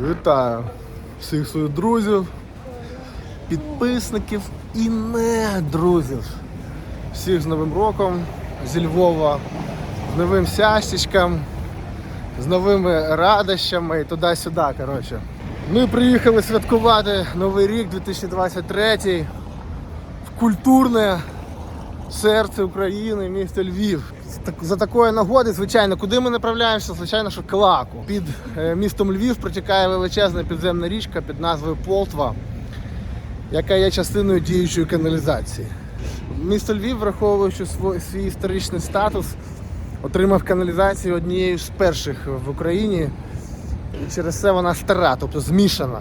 Вітаю всіх своїх друзів, підписників і не друзів. Всіх з Новим роком зі Львова, з новим щастячком, з новими радощами і туди-сюди. Коротше. Ми приїхали святкувати Новий рік 2023 в культурне серце України, місто Львів. За такої нагоди, звичайно, куди ми направляємося? Звичайно, що к Лаку. Під е, містом Львів протікає величезна підземна річка під назвою Полтва, яка є частиною діючої каналізації. Місто Львів, враховуючи свій історичний статус, отримав каналізацію однією з перших в Україні. І через це вона стара, тобто змішана.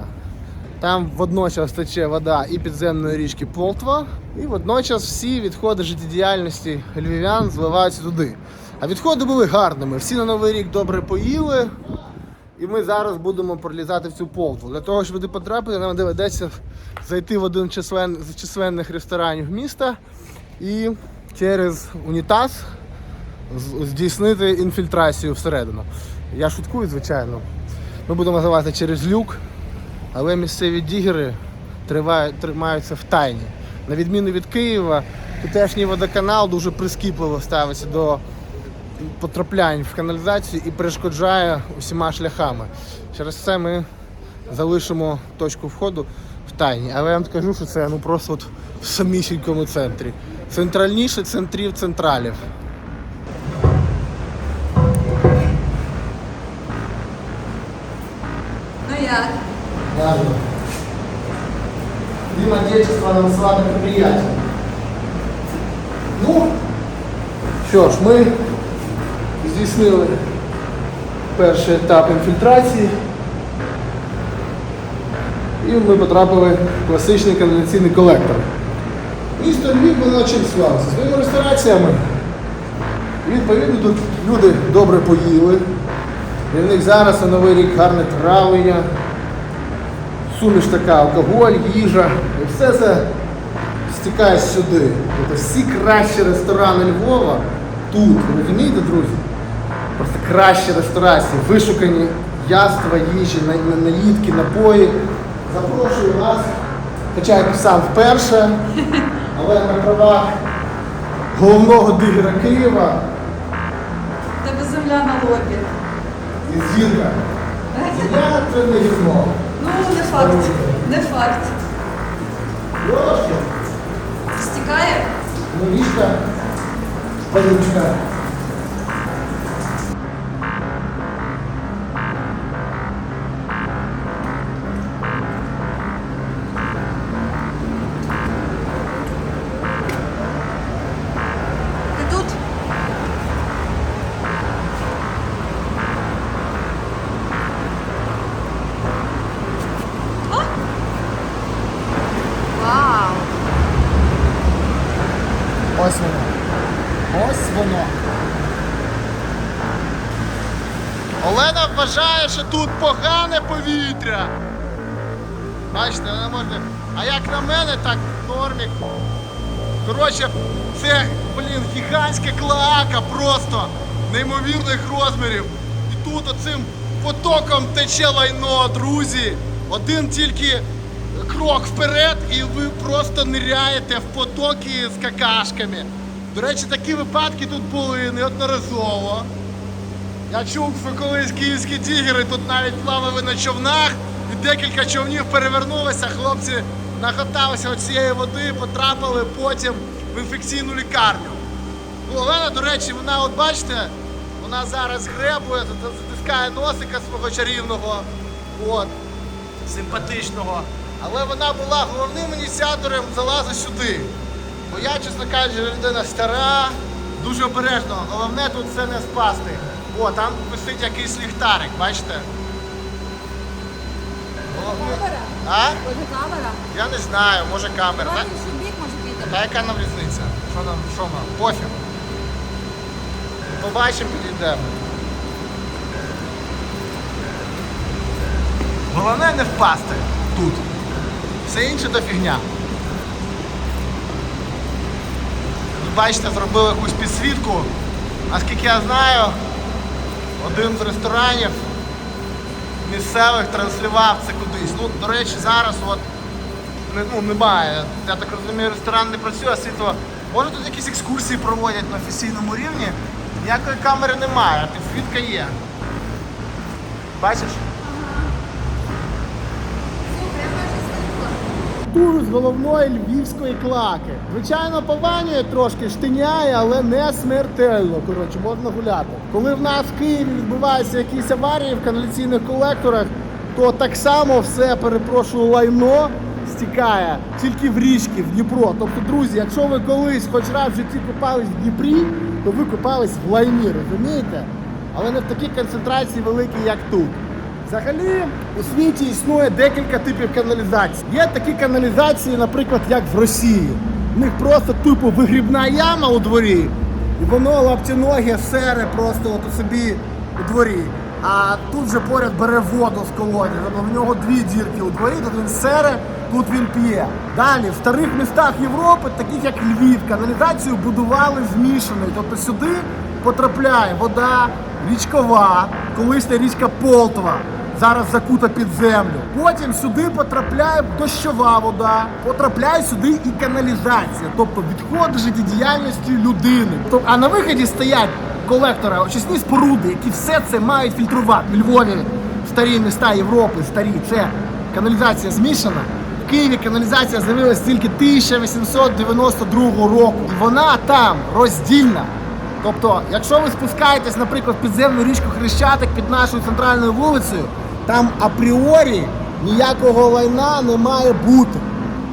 Там водночас тече вода і підземної річки Полтва, і водночас всі відходи життєдіяльності львів'ян зливаються туди. А відходи були гарними. Всі на Новий рік добре поїли, і ми зараз будемо пролізати в цю полтву. Для того, щоб туди потрапити, нам доведеться зайти в один числен- з численних ресторанів міста і через унітаз здійснити інфільтрацію всередину. Я шуткую, звичайно. Ми будемо залазити через люк. Але місцеві дігери тривають, тримаються в тайні. На відміну від Києва, тутешній водоканал дуже прискіпливо ставиться до потраплянь в каналізацію і перешкоджає усіма шляхами. Через це ми залишимо точку входу в тайні. Але я вам скажу, що це ну просто от в самісінькому центрі. Центральніше центрів централів. Ну як? Ладно. Дым Отечества нам сладко приятен. Ну, що ж, ми здійснили перший етап інфільтрації. І ми потрапили в класичний каналізаційний колектор. Місто Львів воно чим славиться? Своїми рестораціями. І відповідно тут люди добре поїли. І в них зараз на Новий рік гарне травлення суміш така, алкоголь, їжа, і все це стікає сюди. Тобто всі кращі ресторани Львова тут, ви розумієте, друзі? Просто кращі ресторації, вишукані яства, їжі, на- на- наїдки, напої. Запрошую вас, хоча я сам вперше, але на правах головного дигера Києва Тебе земля на лобі. і зірка. Я це не гівно. Ну, не факт. Не факт. Трошки. Стікає? Ну, ліжка, панючка. Вважає, що тут погане повітря. Бачите, вона може. А як на мене, так нормік. Коротше, це, блін, гігантська клоака просто неймовірних розмірів. І тут оцим потоком тече лайно, друзі. Один тільки крок вперед, і ви просто ниряєте в потоки з какашками. До речі, такі випадки тут були неодноразово. Я чув, що колись київські тігри тут навіть плавали на човнах, і декілька човнів перевернулися, хлопці наготалися от цієї води, потрапили потім в інфекційну лікарню. Ну, Олена, до речі, вона, от бачите, вона зараз гребує, затискає носика свого чарівного, от, симпатичного. Але вона була головним ініціатором залазу сюди. Бо я, чесно кажучи, людина стара, дуже обережно. Головне тут все не спасти. О, там висить якийсь ліхтарик, бачите? Головне- Камера? А? Може камера? Я не знаю, може камера. Та, в інший бік може піти. та яка нам різниця? Що нам, що нам? Пофіг. Побачимо, підійдемо. Головне не впасти тут. Все інше то фігня. Тут, Бачите, зробили якусь підсвітку. Наскільки я знаю, один з ресторанів місцевих транслював це кудись. Ну, до речі, зараз от ну, немає. Я так розумію, ресторан не працює, а світло. Може тут якісь екскурсії проводять на офіційному рівні. Ніякої камери немає, а підсвітка є. Бачиш? Тур з головної львівської клаки. Звичайно, пованює трошки, штиняє, але не смертельно. Коротше, можна гуляти. Коли в нас в Києві відбуваються якісь аварії в каналіційних колекторах, то так само все, перепрошую, лайно стікає тільки в річки, в Дніпро. Тобто, друзі, якщо ви колись хоч раз в житті купались в Дніпрі, то ви купались в лайні, розумієте? Але не в такій концентрації великій, як тут. Взагалі у світі існує декілька типів каналізації. Є такі каналізації, наприклад, як в Росії. У них просто тупо вигрібна яма у дворі, і воно лаптяноге сере просто от у собі у дворі. А тут же поряд бере воду з колодязі. Тобто в нього дві дірки у дворі, тут він сере, тут він п'є. Далі, в старих містах Європи, таких як Львів, каналізацію будували змішаною. Тобто сюди потрапляє вода річкова, колишня річка Полтва, зараз закута під землю. Потім сюди потрапляє дощова вода, потрапляє сюди і каналізація, тобто відходи життєдіяльності людини. А на виході стоять колектори, очисні споруди, які все це мають фільтрувати. В Львові старі міста Європи, старі, це каналізація змішана. В Києві каналізація з'явилася тільки 1892 року. І вона там роздільна. Тобто, якщо ви спускаєтесь, наприклад, в підземну річку Хрещатик під нашою центральною вулицею, там апріорі ніякого лайна не має бути.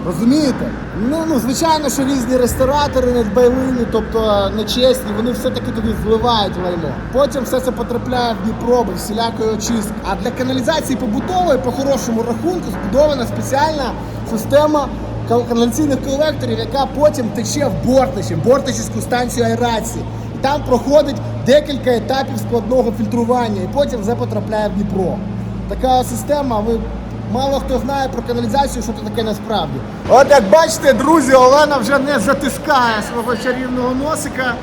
Розумієте? Ну, ну звичайно, що різні ресторатори недбайливі, тобто нечесні, вони все-таки туди зливають лайно. Потім все це потрапляє в Дніпро всілякої очистки. А для каналізації побутової, по хорошому рахунку, збудована спеціальна система каналізаційних колекторів, яка потім тече в Бортичі, Бортичівську станцію аерації. І там проходить декілька етапів складного фільтрування, і потім вже потрапляє в Дніпро. Така система, ви мало хто знає про каналізацію, що це таке насправді. От як бачите, друзі, Олена вже не затискає свого чарівного носика.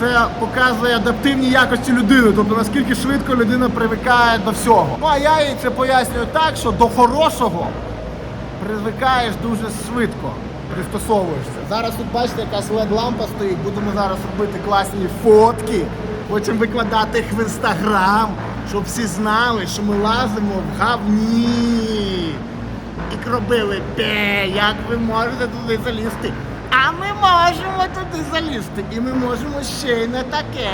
Це показує адаптивні якості людини, тобто наскільки швидко людина привикає до всього. Ну а я їй це пояснюю так, що до хорошого привикаєш дуже швидко, пристосовуєшся. Зараз тут бачите, якась led лампа стоїть. Будемо зараз робити класні фотки, потім викладати їх в інстаграм, щоб всі знали, що ми лазимо в говні. І робили пе, як ви можете туди залізти. А ми можемо туди залізти, і ми можемо ще й не таке.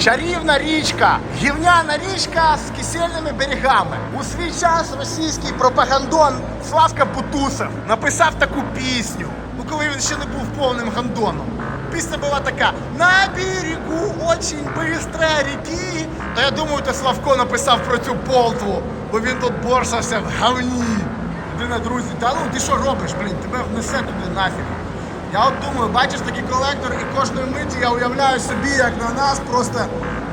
Чарівна річка, гівняна річка з кисельними берегами. У свій час російський пропагандон Славка Бутусов написав таку пісню. Ну коли він ще не був повним гандоном. Пісня була така: на берегу очень быстро ріки. Та я думаю, то Славко написав про цю полтву, бо він тут борсався в говні. Людина, друзі, та ну ти що робиш, блін, тебе внесе туди нафіг. Я от думаю, бачиш такий колектор, і кожної миті я уявляю собі, як на нас просто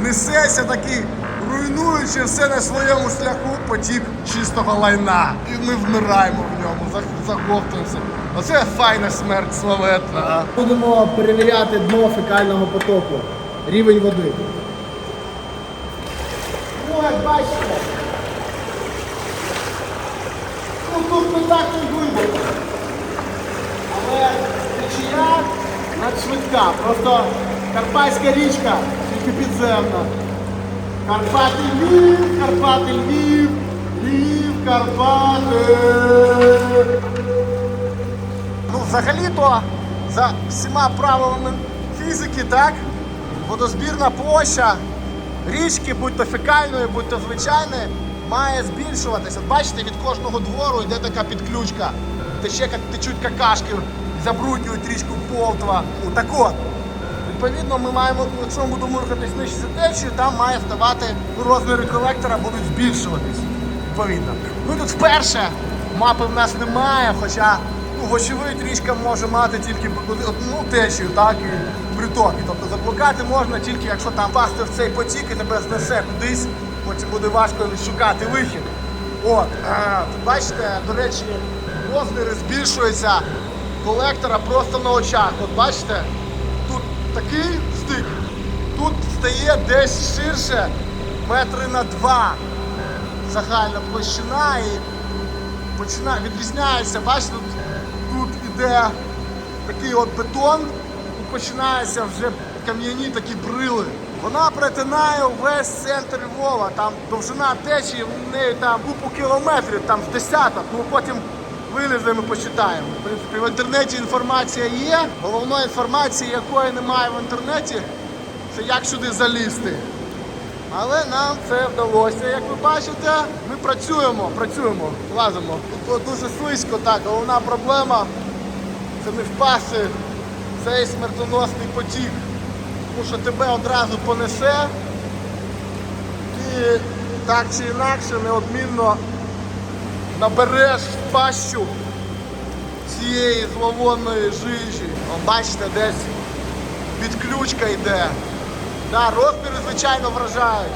несеться такий, руйнуючи все на своєму шляху потік чистого лайна. І ми вмираємо в ньому, за- заговтуємося. Оце файна смерть славетна. Будемо перевіряти дно фекального потоку, рівень води. Ну, бачите, ну тут не так і глибоко. Але течія надшвидка. Просто Карпатська річка, тільки підземна. Карпати Львів, Карпати Львів, Львів, Карпати. Ну, взагалі-то за всіма правилами фізики, так? Водозбірна площа річки, будь то фекальної, будь то звичайної, має збільшуватися. Бачите, від кожного двору йде така підключка. Тече, як течуть какашки, забруднюють річку Полтва. Ну, так от. Відповідно, ми маємо, якщо ми будемо рухатись нижче за течією, там має ставати ну, розміри колектора будуть збільшуватись. Відповідно. Ми тут вперше мапи в нас немає, хоча ну, вочевидь може мати тільки одну течію, так і притоки. Тобто заблукати можна тільки якщо там впасти в цей потік і тебе знесе кудись, потім буде важко шукати вихід. От, а, тут бачите, до речі, розміри збільшуються колектора просто на очах. От бачите, тут такий стик, тут стає десь ширше метри на два. загальна площина і починає відрізняється. Бачите, тут, іде такий от бетон і починаються вже кам'яні такі брили. Вона перетинає весь центр Львова. Там довжина течії в неї там купу кілометрів, там в десяток. Ну потім виліземо і почитаємо. В принципі, в інтернеті інформація є. Головної інформації, якої немає в інтернеті, це як сюди залізти. Але нам це вдалося, як ви бачите. Ми працюємо, працюємо, лазимо. Тут дуже слизько, так, головна проблема це не впасти цей смертоносний потік. Тому що тебе одразу понесе і так чи інакше неодмінно набереш пащу цієї зловонної жижі. О, бачите, десь підключка йде. Да, розміри, звичайно, вражають.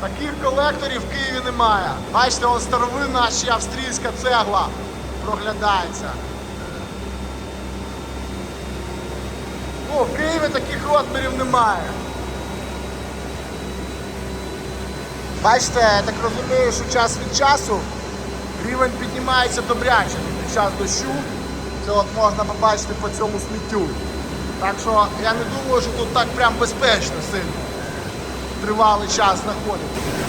Таких колекторів в Києві немає. Бачите, он старовинна ще австрійська цегла проглядається. Ну, в Києві таких розмірів немає. Бачите, я так розумію, що час від часу рівень піднімається добряче під час дощу. Це от можна побачити по цьому сміттю. Так що я не думаю, що тут так прям безпечно сильно тривалий час знаходитися.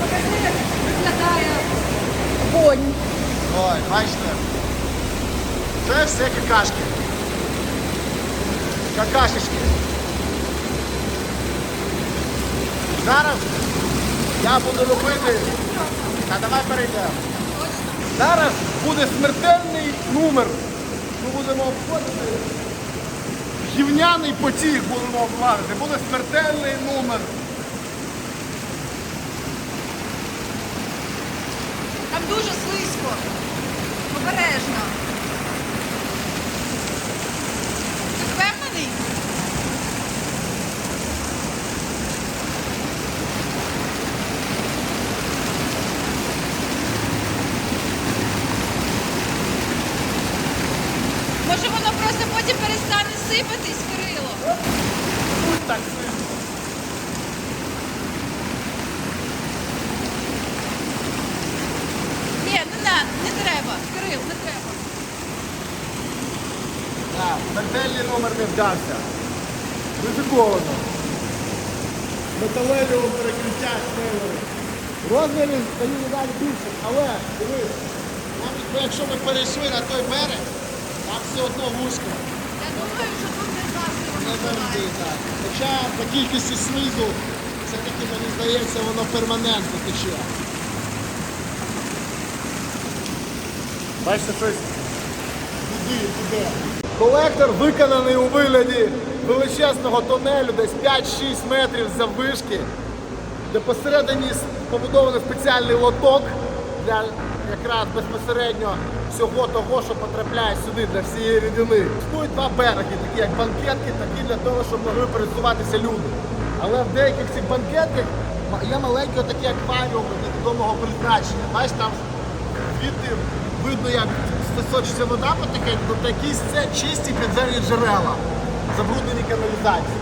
Покажи, як виглядає вонь. Ой, бачите? Це все какашки. Какашечки. Зараз я буду робити. Та давай перейдемо. Зараз буде смертельний номер. Ми будемо обходити. Гівняний потік будемо обладнати. Буде смертельний номер. Там дуже слизько. Обережно. Ти впевнений? Може воно просто потім перестане сипатись, Кирило? Будь так сильно. Ні, не надо, не треба. Кирил, не треба. Так, смертельний номер не вдався. Ризиковано. Металевого перекриття сили. Розміри стають далі більше, але дивись, навіть якщо ми перейшли на той берег, там все одно вузько. Я думаю, що тут не завжди Не воно завжди так. Хоча по кількості слизу, все-таки мені здається, воно перманентно тече. Бачите, щось туди, туди. Колектор виконаний у вигляді величезного тунелю, десь 5-6 метрів заввишки, де посередині побудований спеціальний лоток для якраз безпосередньо всього того, що потрапляє сюди для всієї рідини. Існують два береги, такі як банкетки, такі для того, щоб могли пересуватися люди. Але в деяких цих банкетках є маленькі такі акваріуми невідомого призначення. Бачиш, там звідти видно, як стосочиться вода потекає, тобто якісь це чисті підземні джерела, забруднені каналізації.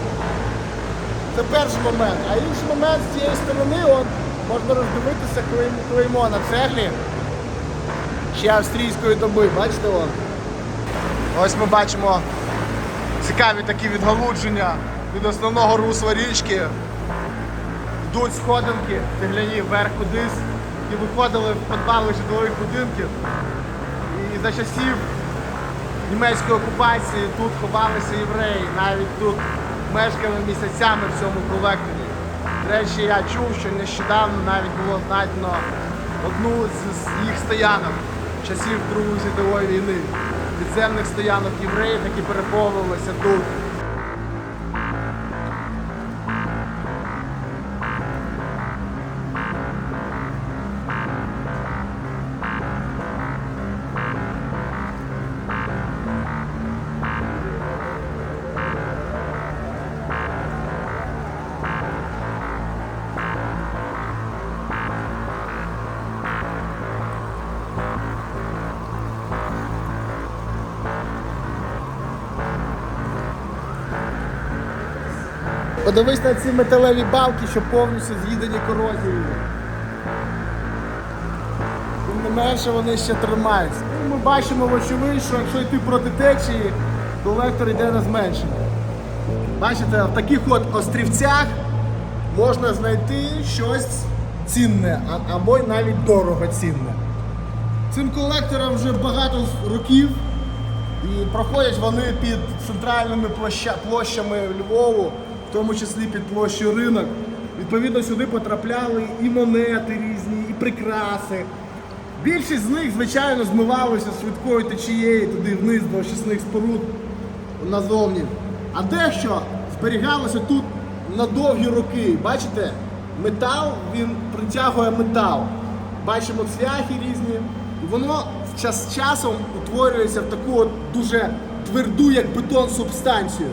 Це перший момент. А інший момент з цієї сторони от, можна роздивитися клеймо, на цеглі ще австрійської доби. Бачите? От? Ось ми бачимо цікаві такі відгалудження від основного русла річки. Йдуть сходинки цегляні вверх кудись, і виходили в підвали житлових будинків. І за часів німецької окупації тут ховалися євреї, навіть тут мешкали місяцями в цьому колекторі. До речі, я чув, що нещодавно навіть було знайдено одну з їх стоянок часів Другої світової війни. Підземних стоянок євреїв, які переховувалися тут. Подивись на ці металеві балки, що повністю з'їдені корозією. Тим не менше вони ще тримаються. Ну, Ми бачимо вочевидь, що якщо йти проти течії, колектор йде на зменшення. Бачите, в таких от острівцях можна знайти щось цінне, або навіть дорого цінне. Цим колекторам вже багато років. І проходять вони під центральними площа- площами Львову, тому числі під площею ринок. Відповідно, сюди потрапляли і монети різні, і прикраси. Більшість з них, звичайно, змивалися швидкою течією туди вниз до очисних споруд назовні. А дещо зберігалося тут на довгі роки. Бачите, метал він притягує метал. Бачимо цвяхи різні. І воно з час часом утворюється в таку от дуже тверду, як бетон, субстанцію.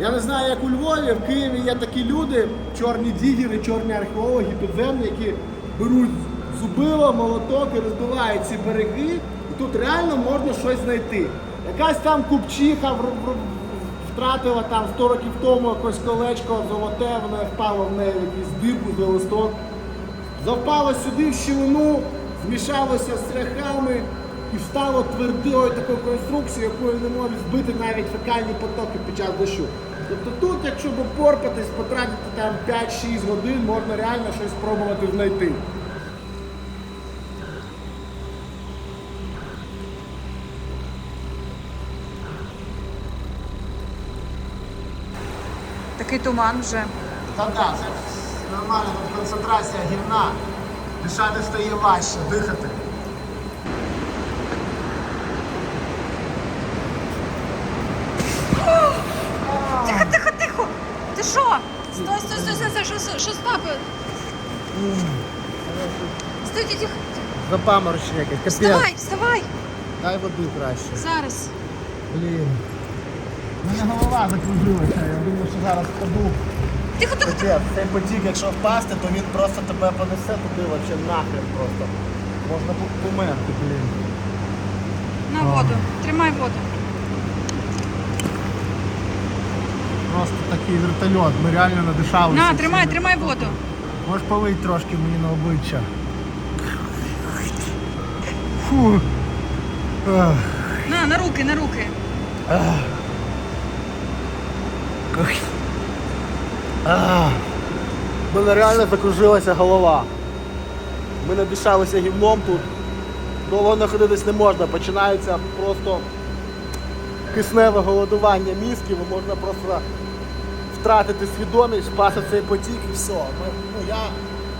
Я не знаю, як у Львові, в Києві є такі люди, чорні дігери, чорні археологи, підземні, які беруть зубило, молоток і розбивають ці береги. І тут реально можна щось знайти. Якась там купчиха втратила там 100 років тому якось колечко золоте, воно впало в неї в якусь за листок. Завпало сюди в щілину, змішалося з цвяхами і стало твердою такою конструкцією, якою не можуть збити навіть фекальні потоки під час дощу. Тобто тут, якщо б порпатись, потратити там 5-6 годин, можна реально щось спробувати знайти. Такий туман вже. Та да, це нормально, тут концентрація гівна. Дишати стає важче, дихати. Тихо, тихо, тихо. Ти що? Стой, стой, стой, стой, стой, що, що, що з папою? Стойте, тихо. Запаморочення якесь, капець. Вставай, вставай. Дай води краще. Зараз. Блін. У мене голова закружилася, я думаю, що зараз впаду. Тихо, тихо, тихо. Капець, цей потік, якщо впасти, то він просто тебе понесе туди, вообще нахрен просто. Можна померти, блін. На воду. Тримай воду. Просто такий вертольот, ми реально надишалися. На, тримай, тримай воду. Можеш полить трошки мені на обличчя. Фу. Ах. На, на руки, на руки. А, в мене реально закружилася голова. Ми надишалися гівном тут. Довго знаходитись не можна. Починається просто кисневе голодування мізків, можна просто втратити свідомість, впасти в цей потік і все. Ми, ну, я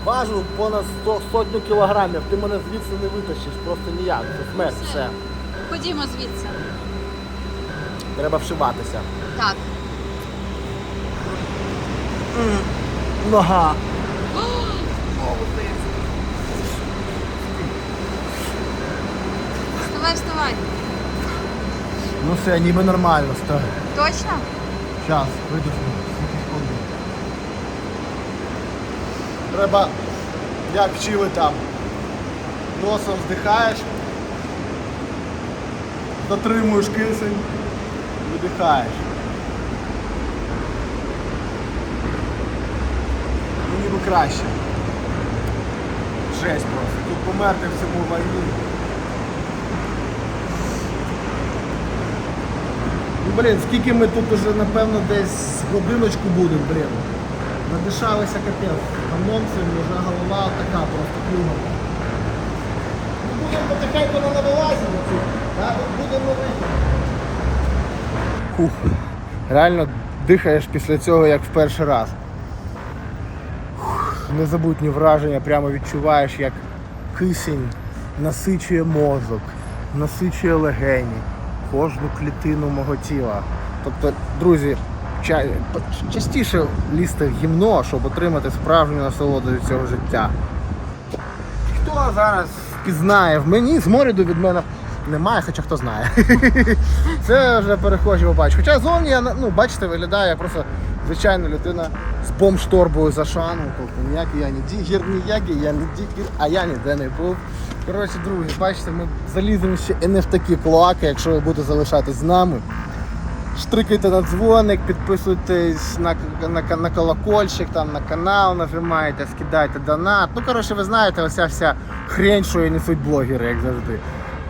важу понад 100, сотню кілограмів, ти мене звідси не витащиш, просто ніяк. Це смерть, все. Ходімо звідси. Треба вшиватися. Так. Нога. Вставай, вставай. Ну все, ніби нормально, стой. Точно? Зараз, видихну. Треба, як вчили там, носом вдихаєш, дотримуєш кисень, видихаєш. Ну ніби краще. Жесть просто. Тут померти в цьому війні. Ну, блін, скільки ми тут уже, напевно, десь годиночку будемо, блін. Надишалися капець. Анонсом вже голова така просто кругом. Ну, будемо потихеньку на навилазимо тут. Будемо. Фух. Реально дихаєш після цього як в перший раз. Незабутні враження, прямо відчуваєш, як кисень насичує мозок, насичує легені, кожну клітину мого тіла. Тобто, друзі, ча- частіше лізти в гімно, щоб отримати справжню насолоду від цього життя. Хто зараз впізнає в мені, з моріду від мене немає, хоча хто знає. Це вже перехожі побачать. Хоча зовні я, ну, бачите, виглядає як просто звичайна людина з бомж-торбою за шану. Тобто ніякий я не дігір, ніякий я не дігір, а я ніде не був. Коротше, друзі, бачите, ми заліземо ще і не в такі клоаки, якщо ви будете залишатись з нами. Штрикайте на дзвоник, підписуйтесь на, на, на колокольчик, там, на канал нажимаєте, скидайте донат. Ну, коротше, ви знаєте, оця вся хрень, що і несуть блогери, як завжди.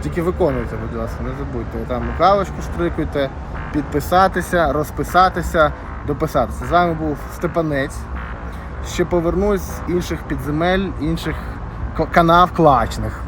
Тільки виконуйте, будь ласка, не забудьте. Там галочку штрикуйте, підписатися, розписатися, дописатися. З вами був Степанець. Ще повернусь з інших підземель, інших канав клачних.